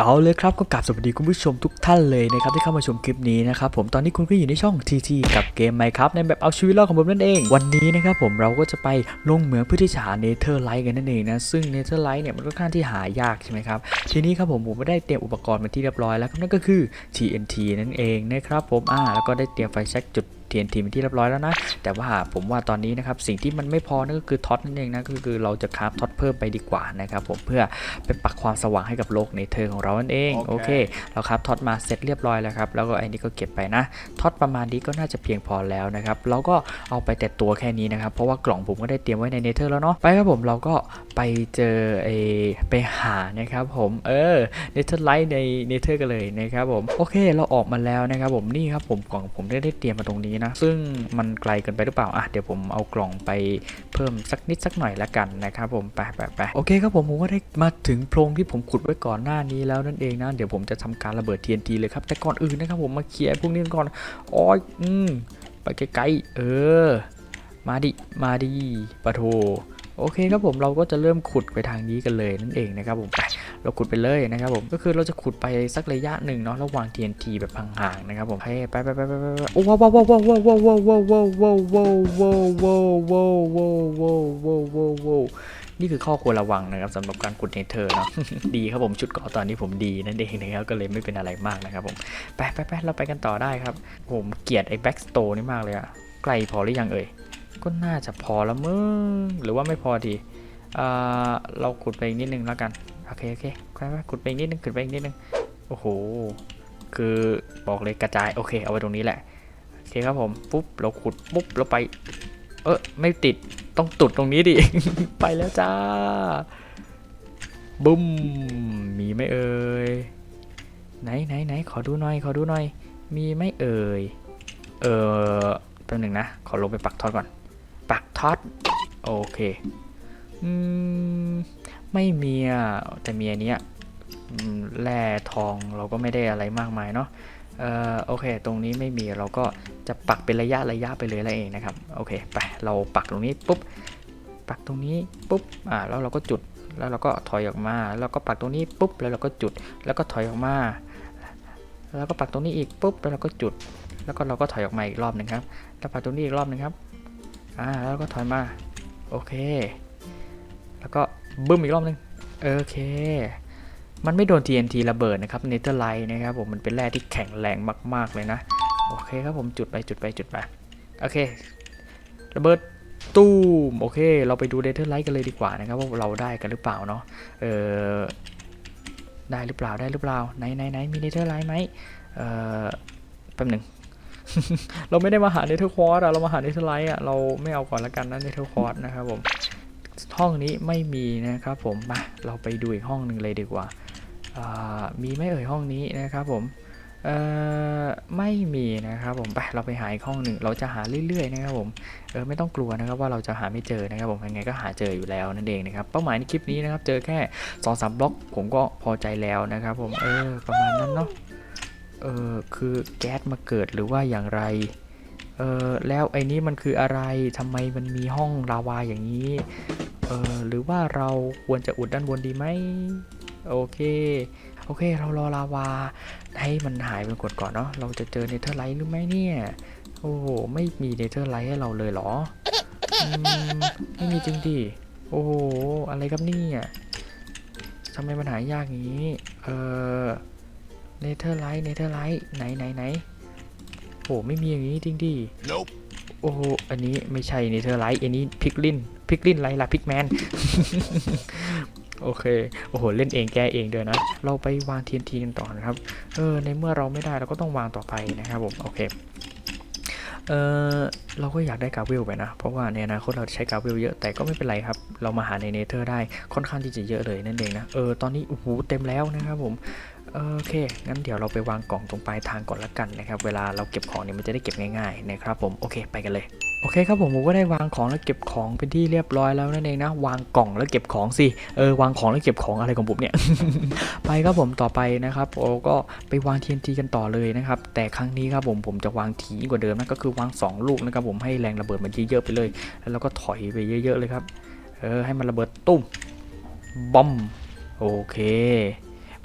เอาเลยครับก็กลับสวัสดีคุณผู้ชมทุกท่านเลยนะครับที่เข้ามาชมคลิปนี้นะครับผมตอนนี้คุณก็อยู่ในช่อง TT กับเกม Minecraft ในแบบเอาชีวิตรอดของผมนั่นเอง วันนี้นะครับผมเราก็จะไปลงเหมืองเพื่อที่จะหาเนเธอร์ไลท์กันนั่นเองนะซึ่งเนเธอร์ไลท์เนี่ยมันค่อนข้างที่หายากใช่ไหมครับทีนี้ครับผมผมก็ได้เตรียมอุปกรณ์มาที่เรียบร้อยแล้วนั่นก็คือ TNT นั่นเองนะครับผมอ่าแล้วก็ได้เตรียมไฟแช็กจุด TNT เป็นที่เรียบร้อยแล้วนะ แต่ว่าผมว่าตอนนี้นะครับสิ่งที่มันไม่พอนั่นก็คือท็อตนั่นเองนะก็คือเราจะคราฟท็อตเพิ่มไปดีกว่านะครับผมเพื่อไปปักความสว่างให้กับโลกในเธอของเรานั่นเองโอเค เราครับท็อตมาเสร็จเรียบร้อยแล้วครับแล้วก็ไอ้นี่ก็เก็บไปนะท็อตประมาณนี้ก็น่าจะเพียงพอแล้วนะครับเราก็เอาไปแต่ตัวแค่นี้นะครับเพราะว่ากล่องผมก็ได้เตรียมไว้ในเนเธอร์แล้วเนาะไปครับผมเราก็ไปเจอไอไปหานะครับผมเออเนเธอร์ไลท์ในเนเธอร์กันเลยนะครับผมโอเคเราออกมาแล้วนะครับผมนี่ครับผมกล่องผมได้ได้เตรียมมาตรงนี้นะ ซึ่งมันไกลเกินไปหรือเปล่าอะเดี๋ยวผมเอากล่องไปเพิ่มสักนิดสักหน่อยละกันนะครับผมไปไปไปโอเคครับผมผมก็ได้มาถึงโพรงที่ผมขุดไว้ก่อนหน้านี้แล้วนั่นเองนะเดี๋ยวผมจะทำการระเบิด TNT เลยครับแต่ก่อนอื่นนะครับผมมาเคลียร์พวกนี้ก่อนอ้อยอืมไปไกลๆเออ มาดิมาดิปะโท โอเคครับผมเราก็จะเริ่มขุดไปทางนี้กันเลยนั่นเองนะครับผมไปเราขุดไปเลยนะครับผมก็คือเราจะขุดไปสักระยะหนึ่งเนาะระหว่าง TNT แบบห่างๆนะครับผมให้ไปไปไปไปไปไปโอ้ว้าวว้าวว้าวว้าวว้าวว้าวว้าวว้าวว้าวว้าวว้าวว้าวว้าวว้าวว้าวว้าวว้าวนี่คือข้อควรระวังนะครับสำหรับการขุดเนเธอร์เนาะดีครับผมชุดเกาะตอนนี้ผมดีนั่นเองนะครับก็เลยไม่เป็นอะไรมากนะครับผมไปไปไปเราไปกันต่อได้ครับ ผมเกลียดไอ้แบ็กสโตนี่มากเลยอะไกลพอหรือยังเอ่ย ก็น่าจะพอแล้วมึงหรือว่าไม่พอดีเราขุดไปอีกนิดนึงแล้วกัน โอเคโอเคค่อยๆขุดไปอีกนิดนึงขุดไปอีกนิดนึง โอ้โห คือบอกเลยกระจาย โอเค เอาไว้ตรงนี้แหละ โอเคครับผม ปุ๊บ เราขุด ปุ๊บ เราไป เออไม่ติด ต้องตุดตรงนี้ดิ ไปแล้วจ้า บุ้ม มีไหมเอ่ย ไหนไหนไหนขอดูหน่อย ขอดูหน่อย มีไหมเอ่ย เออแป๊บหนึ่งนะ ขอลงไปปักทอดก่อน ปักท็อดโอเคอืมไม่มีอะแต่มีอันเนี้ยแร่ทองเราก็ไม่ได้อะไรมากมายเนาะเอ่อโอเค ตรงนี้ไม่มีเราก็จะปักเป็นระยะระยะไปเลยแล้วเองนะครับโอเคไปเราปักตรงนี้ปุ๊บปักตรงนี้ปุ๊บอ่าแล้วเราก็จุดแล้วเราก็ถอยออกมา แล้วก็ปักตรงนี้ปุ๊บแล้วเราก็จุดแล้วก็ถอยออกมา แล้วก็ปักตรงนี้อีกปุ๊บแล้วเราก็จุด แล้วก็เราก็ถอยออกมาอีกรอบหนึ่งครับแล้วปักตรงนี้อีกรอบหนึงครับ อ่าแล้วก็ถอยมา โอเค แล้วก็บึ้มอีกรอบนึงโอเค มันไม่โดน TNT ระเบิดนะครับเนเธอร์ไลท์นะครับผมมันเป็นแร่ที่แข็งแรงมาก ๆ เลยนะ โอเคครับผมจุดไปจุดไปจุดไป โอเค ระเบิดตู้มโอเค เราไปดูเนเธอร์ไลท์กันเลยดีกว่านะครับว่าเราได้กันหรือเปล่าเนาะเออได้หรือเปล่าได้หรือเปล่าไหนไหนไหนมีเนเธอร์ไลท์ไหมเออแป๊บหนึ่ง เราไม่ได้มาหาเนเธอร์คอร์อะเรามาหาเนเธอร์ไลท์อะเราไม่เอาก่อนละกันนะเนเธอร์คอร์นะครับผมห้องนี้ไม่มีนะครับผมมาเราไปดูอีกห้องหนึ่งเลยดีกว่าามีไหม่เอ่ยห้องนี้นะครับผมไม่มีนะครับผมไปเราไปหาอีกห้องหนึ่งเราจะหาเรื่อยๆนะครับผมเออไม่ต้องกลัวนะครับว่าเราจะหาไม่เจอนะครับผมยังไงก็หาเจออยู่แล้วนั่นเองนะครับเป้าหมายในคลิปนี้นะครับเจอแค่2อสบล็อกผมก็พอใจแล้วนะครับผมเออประมาณนั้นเนาะ เออคือแก๊สมาเกิดหรือว่าอย่างไร เออแล้วไอ้นี้มันคืออะไรทำไมมันมีห้องลาวาอย่างนี้ เออหรือว่าเราควรจะอุดด้านบนดีไหมโอเคโอเค เรารอลาวาให้มันหายไปก่อนก่อนเนาะเราจะเจอเนเธอร์ไลท์หรือไม่เนี่ย โอ้โหไม่มีเนเธอร์ไลท์ให้เราเลยเหรอไม่มีจริงดิโอ้โหอะไรครับเนี่ยทำไมมันหายยากงี้ เออ เนเธอร์ไลท์เนเธอร์ไลท์ไหนไหนไหนโอ้ไม่มีอย่างนี้จริงดิ Nope. โอ้โหอันนี้ไม่ใช่เนเธอร์ไลท์อันนี้พิกลินพิกลินไรล่ะพิกแมน โอเค โอ้โห เล่นเองแก้เองด้วยนะ เราไปวาง TNT กันต่อนะครับ เออ ในเมื่อเราไม่ได้เราก็ต้องวางต่อไปนะครับผม โอเค เออเราก็อยากได้กาเวลไปนะ เพราะว่าในอนาคตเราจะใช้กาเวลเยอะ แต่ก็ไม่เป็นไรครับ เรามาหาในเนเธอร์ได้ค่อนข้างที่จะเยอะเลยนั่นเองนะ เออ ตอนนี้ โอ้โห เต็มแล้วนะครับผม โอเค งั้นเดี๋ยวเราไปวางกล่องตรงปลายทางก่อนละกันนะครับ เวลาเราเก็บของเนี่ยมันจะได้เก็บง่ายๆนะครับผม โอเค ไปกันเลย โอเคครับผมผมก็ได้วางของแล้วเก็บของเป็นที่เรียบร้อยแล้วนั่นเองนะ วางกล่องแล้วเก็บของสิ เออ วางของแล้วเก็บของอะไรของผมเนี่ย ไปครับผมต่อไปนะครับโอ้ก็ไปวาง TNT กันต่อเลยนะครับ แต่ครั้งนี้ครับผมผมจะวางทีกว่าเดิมนะ ก็คือวาง 2 ลูกนะครับผมให้แรงระเบิดมันเยอะๆไปเลย แล้วเราก็ถอยไปเยอะ ๆเลยครับ เออ ให้มันระเบิดตุ้มบอม โอเค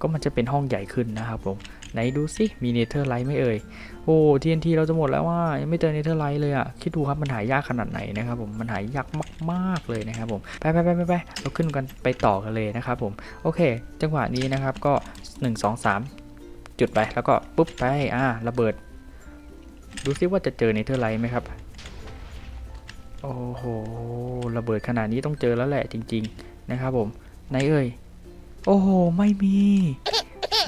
ก็มันจะเป็นห้องใหญ่ขึ้นนะครับผมไหนดูสิมีเนเธอร์ไลท์ไม่เอ่ยโอ้ TNT เราจะหมดแล้วว่ายังไม่เจอเนเธอร์ไลท์เลยอะคิดดูครับมันหายากขนาดไหนนะครับผมมันหายากมากๆเลยนะครับผมไปไปไปไปไปเราขึ้นกันไปต่อกันเลยนะครับผมโอเค จังหวะนี้นะครับก็ 1 2 3 จุดไปแล้วก็ปุ๊บไปอ่าระเบิด ดูซิว่าจะเจอเนเธอร์ไลท์ไหมครับโอ้โหระเบิดขนาดนี้ต้องเจอแล้วแหละจริง ๆ นะครับผมไหนเอ่ย โอ้โห ไม่มี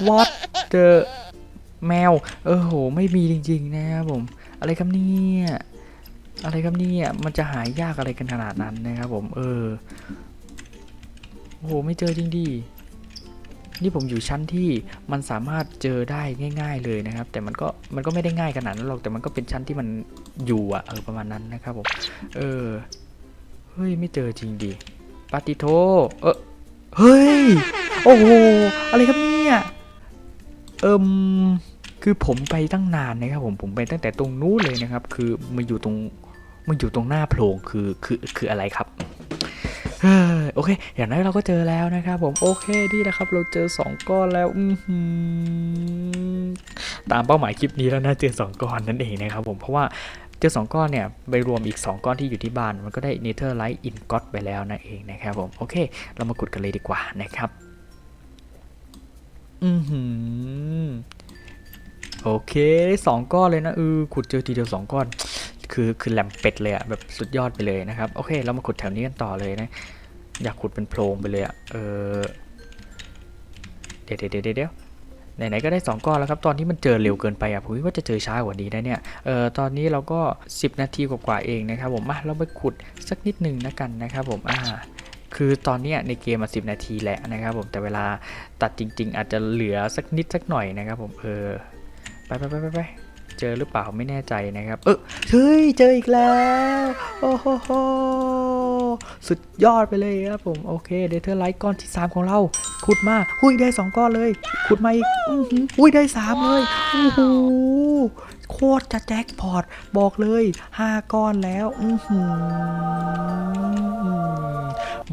what เจอแมว เออโห ไม่มีจริงๆนะครับผม อะไรครับเนี่ยอะไรครับเนี่ยมันจะหายยากอะไรกันขนาดนั้นนะครับผม เออ โอ้โห ไม่เจอจริงดินี่ผมอยู่ชั้นที่มันสามารถเจอได้ง่าย ๆเลยนะครับ แต่มันก็มันก็ไม่ได้ง่ายขนาดนั้นหรอก แต่มันก็เป็นชั้นที่มันอยู่อะเออประมาณนั้นนะครับผม เออ เฮ้ย ไม่เจอจริงดิปาติโท เออ เฮ้ย โอ้โห อะไรครับเนี่ย เอิมคือผมไปตั้งนานนะครับผมผมไปตั้งแต่ตรงนู้นเลยนะครับ คือมาอยู่ตรงมาอยู่ตรงหน้าโพรงคือคือคืออะไรครับเฮ้ยโอเค อย่างน้อยเราก็เจอแล้วนะครับ ผมโอเคดีนะครับ เราเจอ 2 ก้อนแล้วตามเป้าหมายคลิปนี้แล้วนะเจอ 2 ก้อนนั่นเองนะครับ ผมเพราะว่าเจอ 2 ก้อนเนี่ยไปรวมอีก 2 ก้อนที่อยู่ที่บ้าน มันก็ได้ Nether Light in God ไปแล้วนั่นเองนะครับผมโอเค เรามาขุดกันเลยดีกว่านะครับ อือหือโอเคได้สองก้อนเลยนะเออขุดเจอทีเดียวสองก้อน คือคือแหลมเป็ดเลยอะแบบสุดยอดไปเลยนะครับ โอเคเรามาขุดแถวนี้กันต่อเลยนะ อยากขุดเป็นโพรงไปเลยอะเออเดี๋ยวเดี๋ยวเดี๋ยวเดี๋ยวไหนๆก็ได้ 2 ก้อนแล้วครับ ตอนที่มันเจอเร็วเกินไปอะผมคิดว่าจะเจอช้ากว่านี้นะเนี่ยเออตอนนี้เราก็ 10 นาทีกว่าๆเองนะครับผมมาเราไปขุดสักนิดหนึ่งนะกันนะครับผมอ่า คือตอนนี้ในเกมมา10นาทีแหละนะครับผมแต่เวลาตัดจริง ๆ อาจจะเหลือสักนิดสักหน่อยนะครับผมเออไปไปไปไปไปเจอหรือเปล่าไม่แน่ใจนะครับ เออเฮ้ยเจออีกแล้วโอ้โหสุดยอดไปเลยครับผมโอเคเดเทอร์ไลท์ก้อนที่ 3 ของเราขุดมาหุ้ยได้ 2 ก้อนเลยขุดมาอีกอือหือหุ้ยได้ 3 เลยโอ้โหโคตรจะแจ็คพอตบอกเลย 5 ก้อนแล้ว อือหือ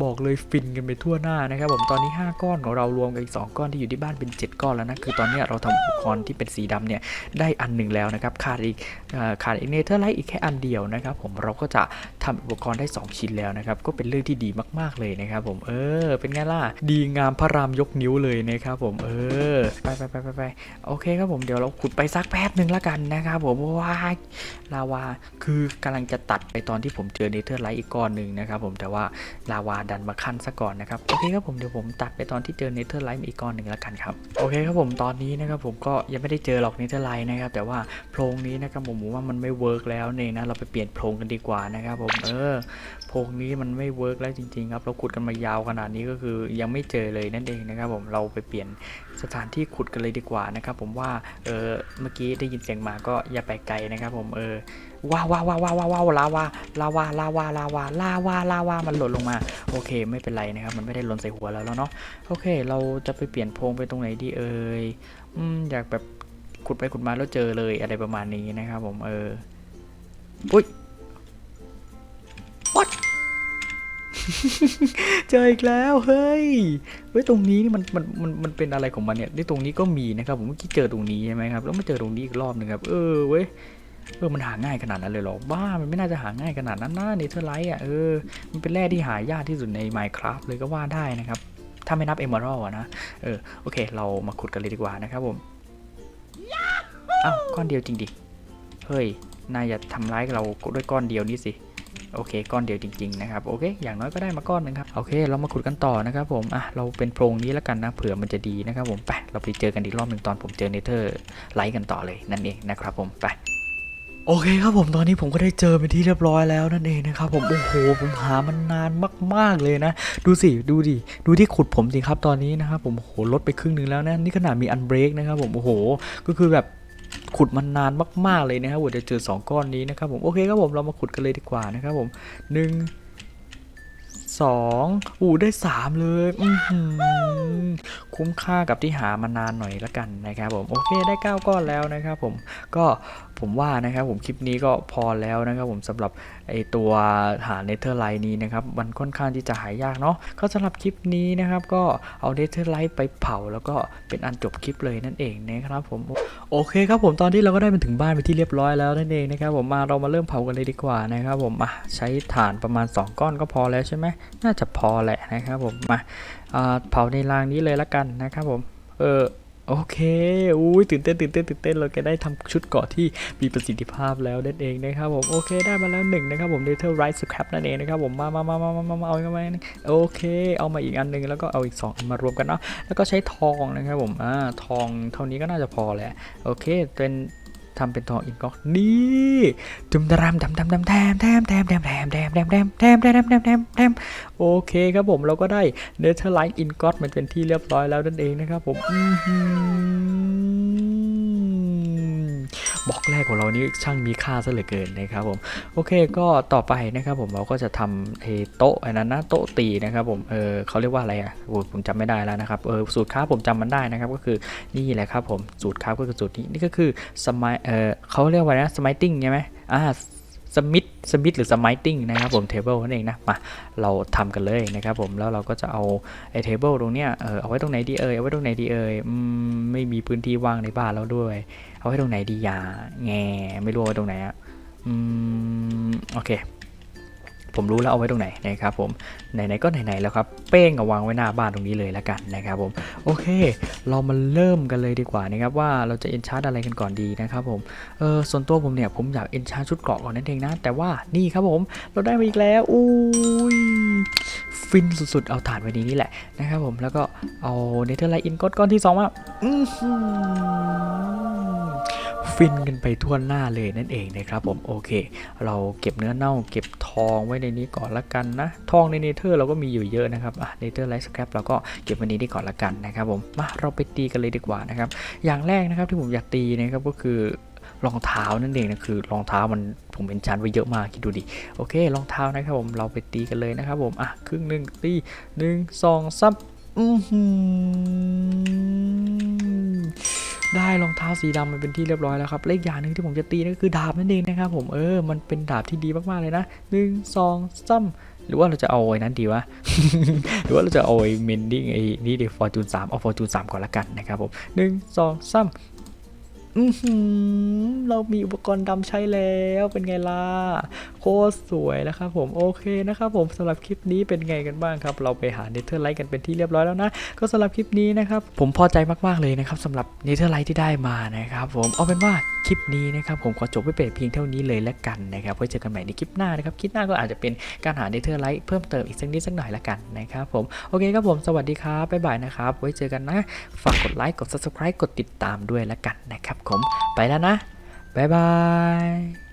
บอกเลยฟินกันไปทั่วหน้านะครับผมตอนนี้ 5 ก้อนของเรารวมกับอีก 2 ก้อนที่อยู่ที่บ้านเป็น 7 ก้อนแล้วนะคือตอนนี้เราทำอุปกรณ์ที่เป็นสีดำเนี่ยได้อันหนึ่งแล้วนะครับขาดอีกขาดอีกเนเธอร์ไลท์อีกแค่อันเดียวนะครับผมเราก็จะทำอุปกรณ์ได้ 2 ชิ้นแล้วนะครับก็เป็นเรื่องที่ดีมาก ๆเลยนะครับผมเออเป็นไงล่ะดีงามพระรามยกนิ้วเลยนะครับผมเออไปไปไปไปไปโอเคครับผมเดี๋ยวเราขุดไปสักแป๊บหนึ่งแล้วกันนะครับผมว้าลาวาคือกำลังจะตัดไปตอนที่ผมเจอเนเธอร์ไลท์อีกก้อนหนึ่งนะครับผมแต่ว่าลาวาดันมาขั้นซะก่อนนะครับโอเคครับผมเดี๋ยวผมตัดไปตอนที่เจอเนเธอร์ไลท์อีกก้อนหนึ่งแล้วกันครับโอเคครับผมตอนนี้นะครับผมก็ยังไม่ได้เจอหรอกเนเธอร์ไลท์นะครับแต่ว่าโพรงนี้นะครับผมว่ามันไม่เวิร์กแล้วเนี่ยนะเราไปเปลี่ยนโพรงกันดีกว่านะครับผมเออโพรงนี้มันไม่เวิร์กแล้วจริงๆครับเราขุดกันมายาวขนาดนี้ก็คือยังไม่เจอเลยนั่นเองนะครับผมเราไปเปลี่ยนสถานที่ขุดกันเลยดีกว่านะครับผมว่าเออเมื่อกี้ได้ยินเสียงมาก็อย่าไปไกลนะครับผมเออว้าวว้าวว้าวว้าวว้าวลาวาลาวาลาวาลาวาลาวาลาวามันหล่นลงมา โอเค ไม่เป็นไรนะครับ มันไม่ได้หล่นใส่หัวเราแล้วเนาะโอเค เราจะไปเปลี่ยนโพงไปตรงไหนดีเอ่ยอืมอยากแบบขุดไปขุดมาแล้วเจอเลยอะไรประมาณนี้นะครับผมเอออุ้ยเจออีกแล้วเฮ้ยเฮ้ยตรงนี้นี่มันมันมันมันเป็นอะไรของมันเนี่ยที่ตรงนี้ก็มีนะครับผมเมื่อกี้เจอตรงนี้ใช่ไหมครับแล้วมาเจอตรงนี้อีกรอบหนึ่งครับเออเว้ย เออมันหาง่ายขนาดนั้นเลยเหรอบ้ามันไม่น่าจะหาง่ายขนาดนั้นนะเนเธอร์ไลท์อะเออมันเป็นแร่ที่หายากที่สุดใน Minecraft เลยก็ว่าได้นะครับ ถ้าไม่นับเอม r ร l อะนะเออโอเค เรามาขุดกันเลยดีกว่านะครับผมอ้าวก้อนเดียวจริงดิเฮ้ยนายอย่าทำร้ายเราด้วยก้อนเดียวนี่สิโอเค ก้อนเดียวจริง ๆ นะครับ โอเค อย่างน้อยก็ได้มาก้อนหนึ่งครับ โอเค เรามาขุดกันต่อนะครับผม อะ เราเป็นโพรงนี้แล้วกันนะ เผื่อมันจะดีนะครับผม ไป เราไปเจอกันอีกรอบหนึ่งตอนผมเจอเนเธอร์ไลท์กันต่อเลยนั่นเองนะครับผม ไป โอเคครับผมตอนนี้ผมก็ได้เจอเป็นที่เรียบร้อยแล้วนั่นเองนะครับผมโอ้โหผมหามันนานมาก ๆเลยนะ ดูสิดูดิดูที่ขุดผมสิครับตอนนี้นะครับผมโอ้โหลดไปครึ่งหนึ่งแล้วนะนี่ขนาดมีอันเบรกนะครับผมโอ้โหก็คือแบบขุดมันนานมากๆเลยนะครับว่าจะเจอ 2 ก้อนนี้นะครับผมโอเคครับผมเรามาขุดกันเลยดีกว่านะครับผมหนึ่งสองอู้ได้สามเลยอือหือคุ้มค่ากับที่หามานานหน่อยละกันนะครับผมโอเคได้เก้าก้อนแล้วนะครับผมก็ ผมว่านะครับผมคลิปนี้ก็พอแล้วนะครับผมสำหรับไอตัวหาเนเธอร์ไลน์นี้นะครับมันค่อนข้างที่จะหายากเนาะก็สำหรับคลิปนี้นะครับก็เอาเนเธอร์ไลน์ไปเผาแล้วก็เป็นอันจบคลิปเลยนั่นเองนะครับผมโอเคครับผมตอนที่เราก็ได้มาถึงบ้านไปที่เรียบร้อยแล้วนั่นเองนะครับผมมาเรามาเริ่มเผากันเลยดีกว่านะครับผมมาใช้ถ่านประมาณ 2 ก้อนก็พอแล้วใช่ไหมน่าจะพอแหละนะครับผมมาเผาในรางนี้เลยละกันนะครับผมเออ โอเคอุ้ยตื่นเต้นตื่นเต้นตื่นเต้นเราจะได้ทำชุดเกาะที่มีประสิทธิภาพแล้วนั่นเองนะครับผมโอเคได้มาแล้วหนึ่งนะครับผมเดลเทอร์ไรส์สครับนั่นเองนะครับผมมามามามามามาเอาเข้ามาโอเค เอามาอีกอันหนึ่งแล้วก็เอาอีกสองอันมารวมกันเนาะแล้วก็ใช้ทองนะครับผมอ่าทองเท่านี้ก็น่าจะพอแหละโอเคเป็น ทำเป็นทองอินก็อกนี่จุมดามดำดำดำแทมแทมแทมแทมแทมแทมแทมแทมแทมแทมแทมแทมแทมโอเคครับผมเราก็ได้เนเธอร์ไลน์อินก็อมันเป็นที่เรียบร้อยแล้วนั่นเองนะครับผมอื บล็อกแรกของเรานี่ช่างมีค่าซะเหลือเกินนะครับผมโอเคก็ต่อไปนะครับผมเราก็จะทำไอ้โต๊ะอันนั้นนะโต๊ะตีนะครับผมเออเขาเรียกว่าอะไรอะผมจำไม่ได้แล้วนะครับเออสูตรค้าผมจำมันได้นะครับก็คือนี่แหละครับผมสูตรค้าก็คือสูตรนี้นี่ก็คือสมัยเออเขาเรียกว่าอะไรนะสมัยติ้งใช่ไหมอ่า สมิธสมิธหรือสมัยติ้งนะครับผมเทเบิลนั่นเองนะมาเราทำกันเลยนะครับผมแล้วเราก็จะเอาไอ้เทเบิลตรงเนี้ยเออเอาไว้ตรงไหนดีเอ่ยเอาไว้ตรงไหนดีเอ่ยอืมไม่มีพื้นที่ว่างในบ้านเราด้วย เอาไว้ตรงไหนดีอย่าแงไม่รู้ว่าตรงไหนอะอืมโอเค ผมรู้แล้วเอาไว้ตรงไหนนะครับผมไหนๆก็ไหนๆแล้วครับเป้งเอาวางไว้หน้าบ้านตรงนี้เลยแล้วกันนะครับผมโอเค เรามาเริ่มกันเลยดีกว่านะครับว่าเราจะเอนชาร์อะไรกันก่อนดีนะครับผมเออส่วนตัวผมเนี่ยผมอยากเอนชาร์ชุดเกราะก่อนนั่นเองนะ แต่ว่านี่ครับผมเราได้มาอีกแล้วอุ้ยฟินสุดๆ เอาถานไว้ดีนี่แหละนะครับผมแล้วก็เอาเนเธอร์ไลท์อินก้อนก้อนที่สองมาอื้อ ฟินกันไปทั่วหน้าเลยนั่นเองนะครับผมโอเค เราเก็บเนื้อเน่าเก็บทองไว้ในนี้ก่อนละกันนะทองในเนเธอร์เราก็มีอยู่เยอะนะครับอะเนเธอร์ไลท์สครับเราก็เก็บว้ในนี้ก่อนละกันนะครับผมมาเราไปตีกันเลยดีกว่านะครับอย่างแรกนะครับที่ผมอยากตีนะครับก็คือรองเท้านั่นเองนะคือรองเท้ามันผมเป็นชั้นไว้เยอะมากคิดดูดิโอเครองเท้านะครับผมเราไปตีกันเลยนะครับผมอะครึ่งหนึ่งตีหนึ่งสองสามอือหือ ได้รองเท้าสีดำมันเป็นที่เรียบร้อยแล้วครับเลขอย่างหนึ่งที่ผมจะตีนั่นก็คือดาบนั่นเองนะครับผมเออมันเป็นดาบที่ดีมากๆเลยนะหนึ่งสองสามหรือว่าเราจะเอาไอ้นั้นดีวะหรือว่าเราจะเอาไอ้เมนดิ้งไอ้นี่ดีฟอร์จูนสามเอาฟอร์จูนสามก่อนละกันนะครับผมหนึ่งสองสาม อือหือเรามีอุปกรณ์ดำใช้แล้วเป็นไงล่ะโคตรสวยนะครับผมโอเคนะครับผมสำหรับคลิปนี้เป็นไงกันบ้างครับ เราไปหาเนเธอร์ไลท์กันเป็นที่เรียบร้อยแล้วนะ ก็สำหรับคลิปนี้นะครับ ผมพอใจมากๆเลยนะครับสำหรับเนเธอร์ไลท์ที่ได้มานะครับผมเอาเป็นว่าคลิปนี้นะครับผมขอจบไว้เป็นเพียงเท่านี้เลยแล้วกันนะครับไว้เจอกันใหม่ในคลิปหน้านะครับคลิปหน้าก็อาจจะเป็นการหาเนเธอร์ไลท์เพิ่มเติมอีกสักนิดสักหน่อยละกันนะครับผมโอเคครับผมสวัสดีครับบ๊ายบายนะครับไว้เจอกันนะฝากกดไลค์กด subscribe กดติดตามด้วยละกันนะครับผมไปแล้วนะ บ๊ายบาย